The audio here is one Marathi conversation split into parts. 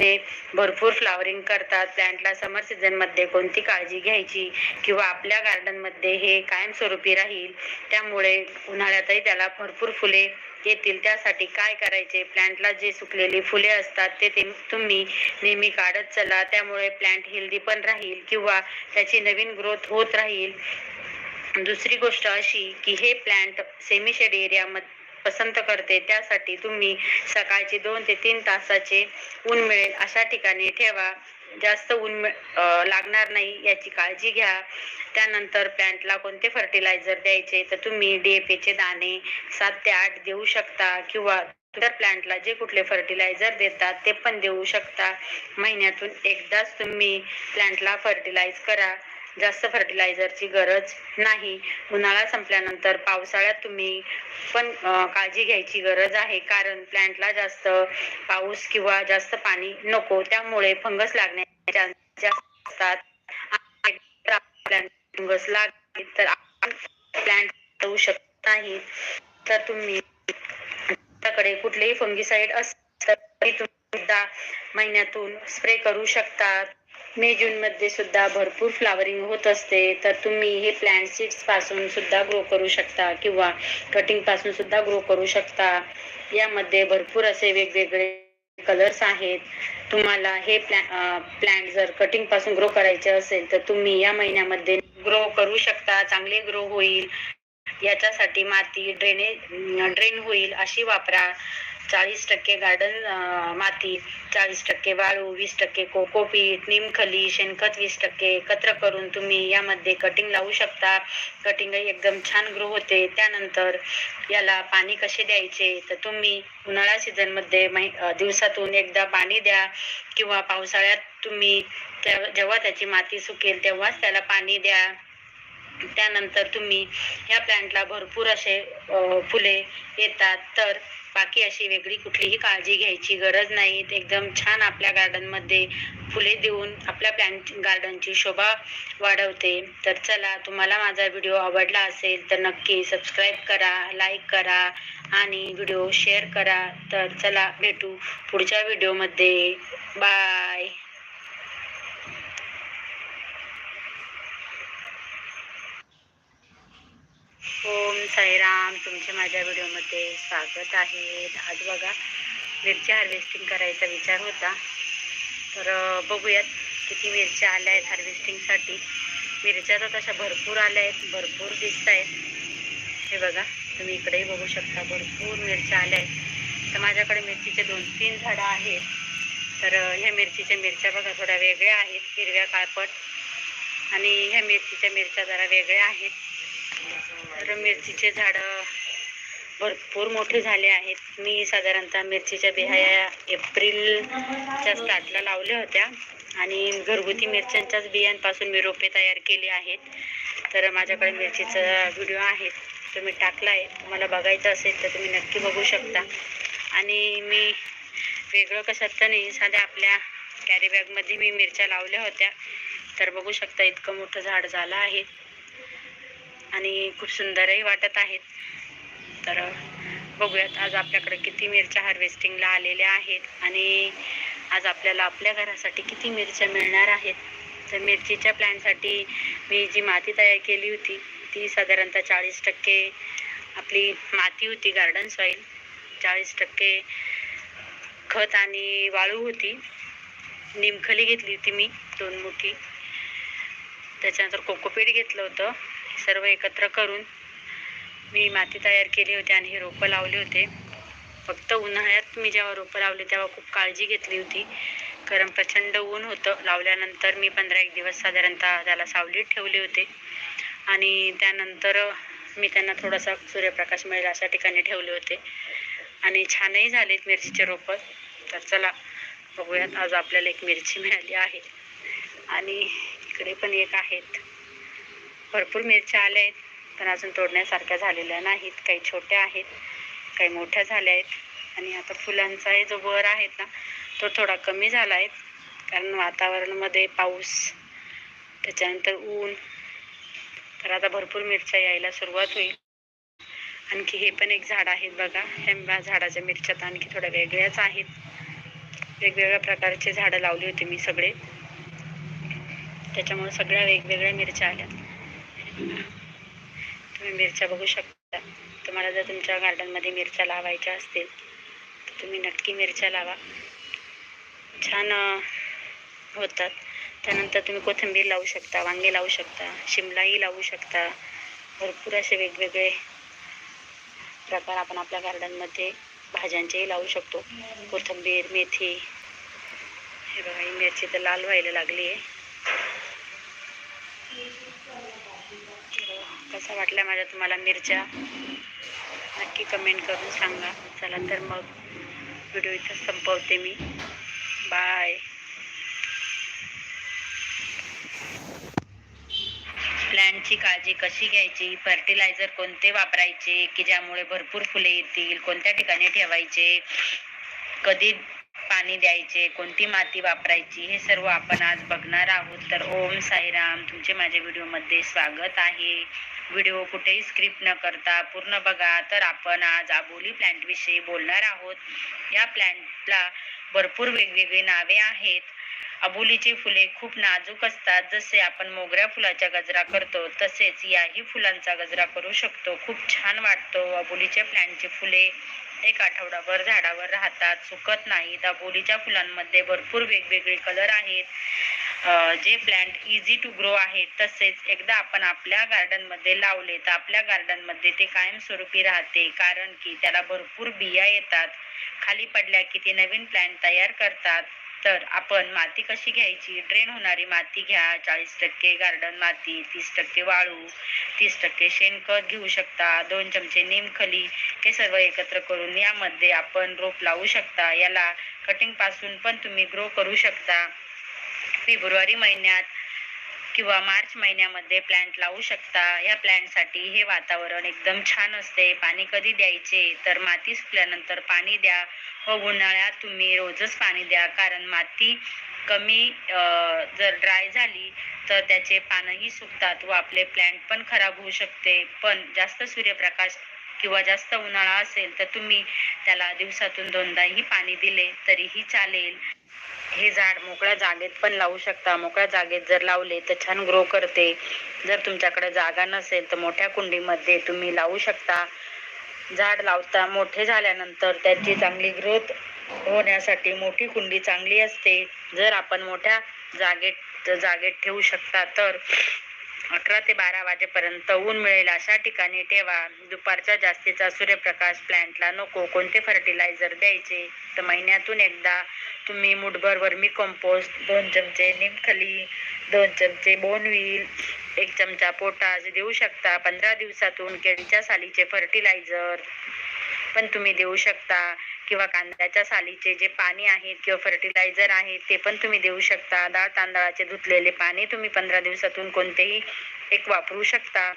ते भरपूर फ्लावरिंग करतात. प्लॅन्टला समर सीझनमध्ये कोणती काळजी घ्यायची? किंवा आपल्या गार्डनमध्ये हे कायमस्वरूपी राहील? त्यामुळे उन्हाळ्यातही त्याला भरपूर फुले येतील. त्यासाठी काय करायचे? प्लांटला जे सुकलेली फुले असतात ते ते तुम्ही नेहमी काढत चला. त्यामुळे प्लांट हेल्दी पण राहील किंवा त्याची नवीन ग्रोथ होत राहील. दुसरी गोष्ट अशी की हे प्लांट सेमी शेड एरियामध्ये पसंत करते त्यासाठी तुम्ही सकाळचे दोन ते तीन तासाचे ऊन मिळेल. अशा ठिकाणी ठेवा. जास्त ऊन लागणार नाही याची काळजी घ्या. त्यानंतर प्लॅन्टला कोणते फर्टिलायझर द्यायचे तर तुम्ही डीएपीचे चे दाणे सात ते आठ देऊ शकता किंवा इतर प्लांटला जे कुठले फर्टिलायझर देतात ते पण देऊ शकता. महिन्यातून एकदाच तुम्ही प्लांटला फर्टिलाइज करा. जास्त फर्टिलायझरची गरज नाही. उन्हाळा संपल्यानंतर पावसाळ्यात तुम्ही पण काळजी घ्यायची गरज आहे. कारण प्लांटला जास्त पाऊस किंवा जास्त पाणी नको. त्यामुळे फंगस लागण्याचे जास्त असतात. फंगस लागले तर आपण प्लॅन्ट होऊ शकत नाही. तर तुम्ही तुमच्याकडे कुठलेही फंगिसाईड असेल तर तुम्ही सुद्धा महिन्यातून स्प्रे करू शकतात. मे जून मध्ये सुद्धा भरपूर फ्लावरिंग होत असते. तर तुम्ही हे प्लॅन्ट सीड्सपासून सुद्धा ग्रो करू शकता किंवा कटिंगपासून सुद्धा ग्रो करू शकता. यामध्ये भरपूर असे वेगवेगळे कलर्स आहेत. तुम्हाला हे प्लॅन्ट जर कटिंगपासून ग्रो करायचे असेल तर तुम्ही या महिन्यामध्ये ग्रो करू शकता. चांगले ग्रो होईल. याच्यासाठी माती ड्रेनेज ड्रेन होईल अशी वापरा. चाळीस टक्के गार्डन माती चाळीस टक्के वाळू वीस टक्के कोकोपीट निमखली शेणखत वीस टक्के एकत्र करून तुम्ही यामध्ये कटिंग लावू शकता. कटिंग एकदम छान ग्रो होते. त्यानंतर याला पाणी कसे द्यायचे? तर तुम्ही उन्हाळा सीझनमध्ये मै दिवसातून एकदा पाणी द्या किंवा पावसाळ्यात तुम्ही त्या- जेव्हा त्याची माती सुकेल तेव्हाच त्याला पाणी द्या. त्यानंतर तुम्ही ह्या प्लांटला भरपूर असे फुले येतात. तर बाकी अशी वेगळी कुठलीही काळजी घ्यायची गरज नाही. एकदम छान आपल्या गार्डनमध्ये फुले देऊन आपल्या प्लॅन्ट गार्डनची शोभा वाढवते. तर चला तुम्हाला माझा व्हिडिओ आवडला असेल तर नक्की सबस्क्राईब करा लाईक करा आणि व्हिडिओ शेअर करा. तर चला भेटू पुढच्या व्हिडिओमध्ये बाय ओम साईराम तुमचे माझ्या व्हिडिओमध्ये स्वागत आहे. आज बघा मिरची हार्वेस्टिंग करायचा विचार होता. तर बघूयात किती मिरच्या आल्या आहेत हार्वेस्टिंगसाठी मिरच्या तर तशा भरपूर आल्या आहेत भरपूर दिसत आहेत. हे बघा तुम्ही इकडेही बघू शकता भरपूर मिरच्या आल्या आहेत. तर माझ्याकडे मिरचीचे दोन तीन झाडं आहेत. तर ह्या मिरचीच्या मिरच्या बघा थोड्या वेगळ्या आहेत हिरव्या काळपट. आणि ह्या मिरचीच्या मिरच्या जरा वेगळ्या आहेत. तर मिरचीचे झाडं भरपूर मोठे झाले आहेत. मी साधारणतः मिरचीच्या बिया एप्रिलच्या स्टार्टला लावल्या होत्या. आणि घरगुती मिरच्यांच्याच बियांपासून मी रोपे तयार केली आहेत. तर माझ्याकडे मिरचीचा व्हिडिओ आहे. तो मी टाकला आहे. तुम्हाला बघायचं असेल तर तुम्ही नक्की बघू शकता. आणि मी वेगळं कशात तर नाही साध्या आपल्या कॅरीबॅगमध्ये मी मिरच्या लावल्या होत्या. तर बघू शकता इतकं मोठं झाड झालं आहे. आणि खूप सुंदरही वाटत आहेत. तर बघूयात आज आपल्याकडे किती मिरच्या हार्वेस्टिंगला आलेल्या आहेत आणि आज आपल्याला आपल्या घरासाठी किती मिरच्या मिळणार आहेत. तर मिरचीच्या प्लॅनसाठी मी जी माती तयार केली होती ती साधारणतः चाळीस टक्के आपली माती होती गार्डन सॉईल चाळीस टक्के खत आणि वाळू होती. निमखली घेतली होती मी दोन मुठी. त्याच्यानंतर कोकोपीट घेतलं होतं. सर्व एकत्र करून मी माती तयार केली होती आणि हे रोपं लावले होते. फक्त उन्हाळ्यात मी जेव्हा रोपं लावले तेव्हा खूप काळजी घेतली होती. कारण प्रचंड ऊन होतं. लावल्यानंतर मी पंधरा एक दिवस साधारणतः त्याला सावलीत ठेवले होते. आणि त्यानंतर मी त्यांना थोडासा सूर्यप्रकाश मिळेल अशा ठिकाणी ठेवले होते. आणि छानही झालेत मिरचीचे रोपं. तर चला बघूयात आज आपल्याला एक मिरची मिळाली आहे. आणि इकडे पण एक आहेत. भरपूर मिरच्या आल्या आहेत पण अजून तोडण्यासारख्या झालेल्या नाहीत. काही छोट्या आहेत काही मोठ्या झाल्या आहेत. आणि आता फुलांचा हे जो वर आहेत ना तो थोडा कमी झाला आहे. कारण वातावरणामध्ये पाऊस त्याच्यानंतर ऊन. तर आता भरपूर मिरच्या यायला सुरुवात होईल. आणखी हे पण एक झाड आहेत बघा. ह्या झाडाच्या मिरच्या तर आणखी थोड्या वेगळ्याच आहेत. वेगवेगळ्या प्रकारचे झाडं लावली होती मी सगळे. त्याच्यामुळे सगळ्या वेगवेगळ्या मिरच्या आल्या. तुम्ही मिरच्या बघू शकता. तुम्हाला जर तुमच्या गार्डनमध्ये मिरच्या लावायच्या असतील तर तुम्ही नक्की मिरच्या लावा. छान होतात. त्यानंतर तुम्ही कोथिंबीर लावू शकता वांगे लावू शकता शिमलाही लावू शकता. भरपूर असे वेगवेगळे प्रकार आपण आपल्या गार्डनमध्ये भाज्यांचेही लावू शकतो. कोथिंबीर मेथी. हे बघा ही मिरची तर लाल व्हायला लागली आहे कसा वाटला माझ्या तुम्हाला मिरच्या. नक्की कमेंट करून सांगा. चला तर मग व्हिडिओ इथं संपवते मी. बाय प्लॅनची काळजी कशी घ्यायची? फर्टिलायझर कोणते वापरायचे? की ज्यामुळे भरपूर फुले येतील? कोणत्या ठिकाणी ठेवायचे? कधी पाणी द्यायचे? कोणती माती वापरायची? हे सर्व आपण आज बघणार आहोत. तर ओम साईराम तुमचे माझ्या व्हिडिओमध्ये स्वागत आहे. व्हिडिओ कुठेही स्क्रिप्ट न करता पूर्ण बघा. तर आपण आज आबोली प्लॅन्टविषयी बोलणार आहोत. या प्लॅन्टला भरपूर वेगवेगळी नावे आहेत. अबोलीची फुले खूप नाजूक असतात. जसे आपण मोगऱ्या फुलाचा गजरा करतो तसेच याही फुलांचा गजरा करू शकतो. खूप छान वाटतो अबोलीच्या प्लॅन्टची फुले. एक आठवडाभर झाडावर राहतात सुकत नाही दाबोलीच्या फुलांमध्ये भरपूर वेगवेगळे कलर आहेत. जे प्लांट इझी टू ग्रो आहेत तसेच एकदा आपण आपल्या गार्डनमध्ये लावले तर आपल्या गार्डनमध्ये ते कायमस्वरूपी राहते. कारण की त्याला भरपूर बिया येतात. खाली पडल्या की ते नवीन प्लॅन्ट तयार करतात. तर आपण माती कशी घ्यायची? ड्रेन होणारी माती घ्या चाळीस टक्के गार्डन माती तीस टक्के वाळू तीस टक्के शेणखत घेऊ शकता दोन चमचे निमखली हे सर्व एकत्र करून यामध्ये आपण रोप लावू शकता. याला कटिंगपासून पण तुम्ही ग्रो करू शकता. फेब्रुवारी महिन्यात किंवा मार्च महिन्यामध्ये प्लांट लावू शकता. या प्लॅन्टसाठी हे वातावरण एकदम छान असते. पाणी कधी द्यायचे तर माती सुकल्यानंतर पाणी द्या. व उन्हाळ्यात तुम्ही रोजच पाणी द्या. कारण माती कमी अं, जर ड्राय झाली तर त्याचे पानंही सुकतात व आपले प्लॅन्ट पण खराब होऊ शकते. पण जास्त सूर्यप्रकाश किंवा जास्त उन्हाळा असेल तर तुम्ही त्याला दिवसातून दोनदाही पाणी दिले तरीही चालेल. हे झाड मोकळ्या जागेत पण लावू शकता. मोकळ्या जागेत जर लावले तर छान ग्रो करते. जर तुमच्याकडे जागा नसेल तर मोठ्या कुंडीमध्ये तुम्ही लावू शकता. झाड लावता मोठे झाल्यानंतर त्याची चांगली ग्रोथ होण्यासाठी मोठी कुंडी चांगली असते. जर आपण मोठ्या जागेत जागेत ठेवू शकता तर अकरा ते बारा वाजेपर्यंत ऊन मिळेल अशा ठिकाणी ठेवा. दुपारचा जास्तीचा सूर्यप्रकाश प्लॅन्टला नको. कोणते फर्टिलायझर द्यायचे? तर महिन्यातून एकदा तुम्ही मुठभर वर्मी कंपोस्ट दोन चमचे निमखली दोन चमचे बोनव्हील एक चमचा पोटाश देऊ शकता. पंधरा दिवसातून केळीच्या सालीचे फर्टिलायझर पण तुम्ही देऊ शकता. किंवा कांद्याच्या सालीचे जे पाणी आहेत किंवा फर्टिलायझर आहेत ते पण तुम्ही देऊ शकता. डाळ तांदळाचे धुतलेले पाणी तुम्ही पंधरा दिवसातून कोणतेही एक वापरू शकता.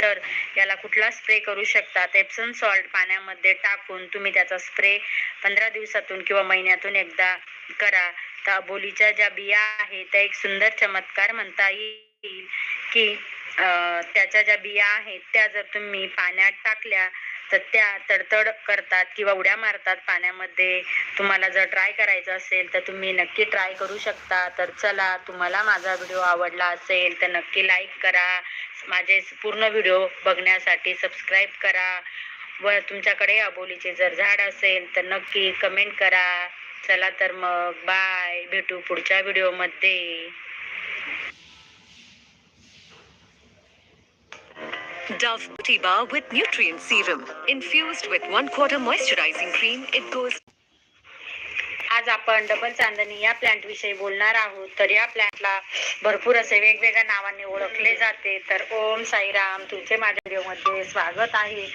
तर याला कुठला स्प्रे करू शकता? एप्सन सॉल्ट पाण्यामध्ये टाकून तुम्ही त्याचा स्प्रे पंधरा दिवसातून किंवा महिन्यातून एकदा करा. तर अबोलीच्या ज्या बिया आहेत त्या एक सुंदर चमत्कार म्हणता येईल की त्याच्या ज्या बिया आहेत त्या जर तुम्ही पाण्यात टाकल्या तर त्या तडतड करतात किंवा उड्या मारतात पाण्यामध्ये. तुम्हाला जर ट्राय करायचं असेल तर तुम्ही नक्की ट्राय करू शकता. तर चला तुम्हाला माझा व्हिडिओ आवडला असेल तर नक्की लाईक करा. माझे पूर्ण व्हिडिओ बघण्यासाठी सबस्क्राईब करा. व तुमच्याकडे अबोलीचे जर झाड असेल तर नक्की कमेंट करा. चला तर मग बाय भेटू पुढच्या व्हिडिओमध्ये Dove Booty Bar with Nutrient Serum. Infused with one quarter moisturizing cream, it goes आज आपण डबल चांदणी या प्लांट विषयी बोलणार आहोत. तर या प्लांटला भरपूर असे वेगवेगळ्या नावाने ओळखले जाते. तर ओम साईराम तुमचे माझ्या व्हिडिओमध्ये स्वागत आहे.